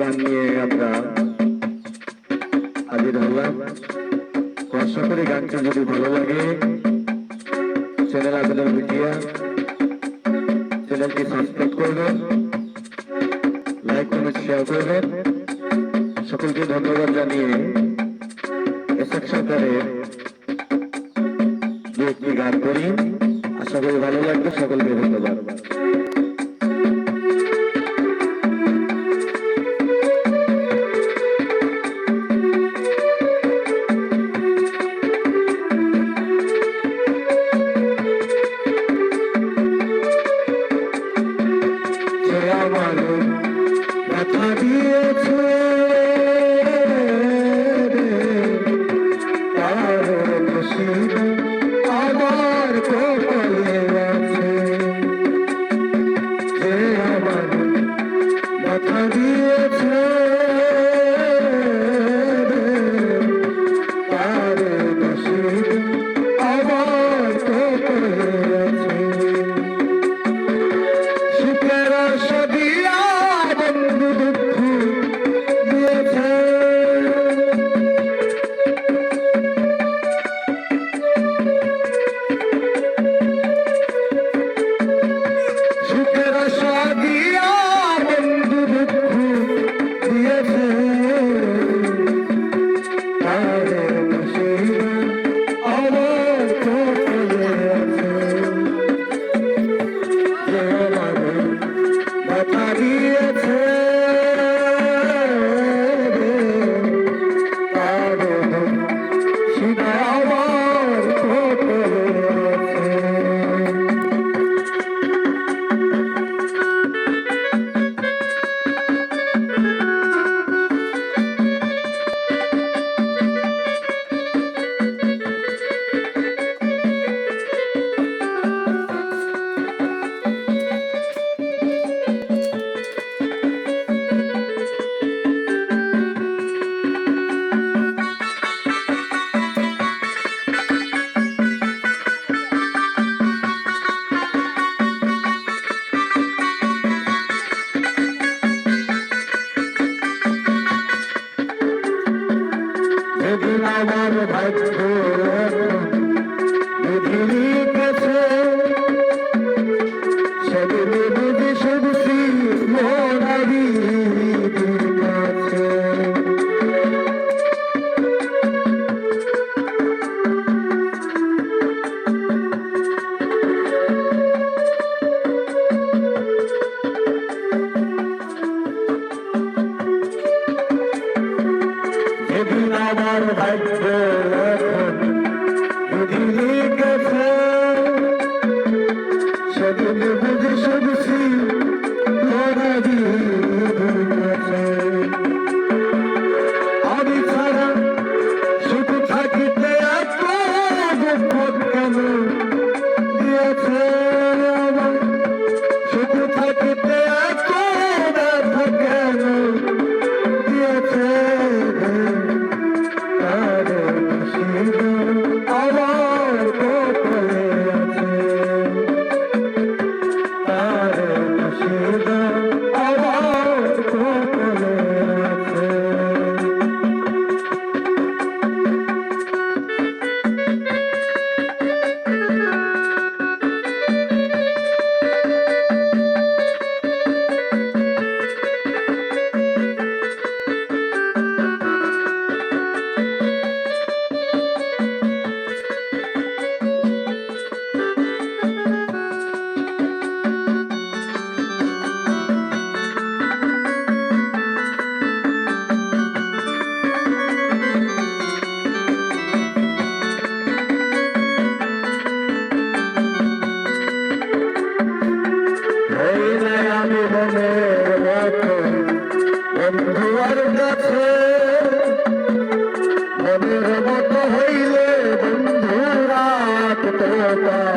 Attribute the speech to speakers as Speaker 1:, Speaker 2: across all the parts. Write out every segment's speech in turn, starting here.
Speaker 1: গান নিয়ে আমরা হাজির হলাম। আশা করি গানটি যদি ভালো লাগে, চ্যানেল আপনাদের মিডিয়া, চ্যানেলটি সাবস্ক্রাইব করবেন, লাইক, কমেন্ট শেয়ার করবেন। সকলকে ধন্যবাদ জানিয়ে এসব সরকারের দু একটি গান করি। আশা করি ভালো লাগবে, সকলকে ধন্যবাদ। আমার ব্যথা দিয়েছে। যেদিন আমার ভাগ্য আমার মনের মতো হইলে বন্ধুরা তো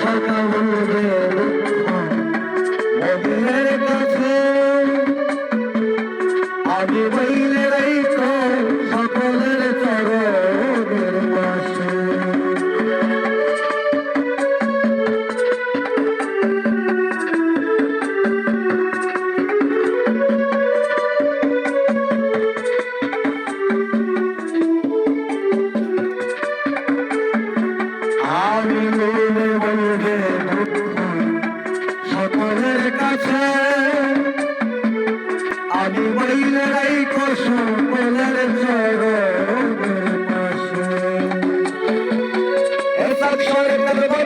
Speaker 1: সরকার বলবে মদিনের কাছে আগে বইলে রাইতো সকলের চরণের পাশে Hallelujah. এসব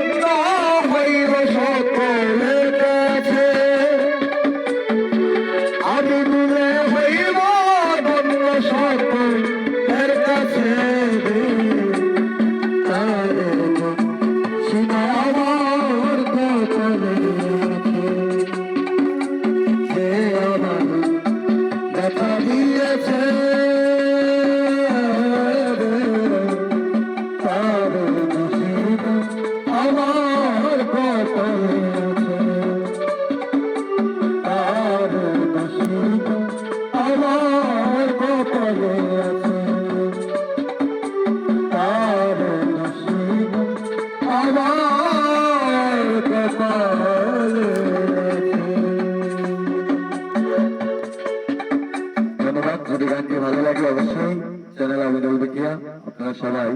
Speaker 1: ভালো লাগে অবশ্যই চ্যানেল বিকিয়া আপনারা সবাই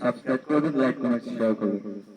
Speaker 1: সাবস্ক্রাইব করবেন লাইক কমেন্ট শেয়ার করবেন।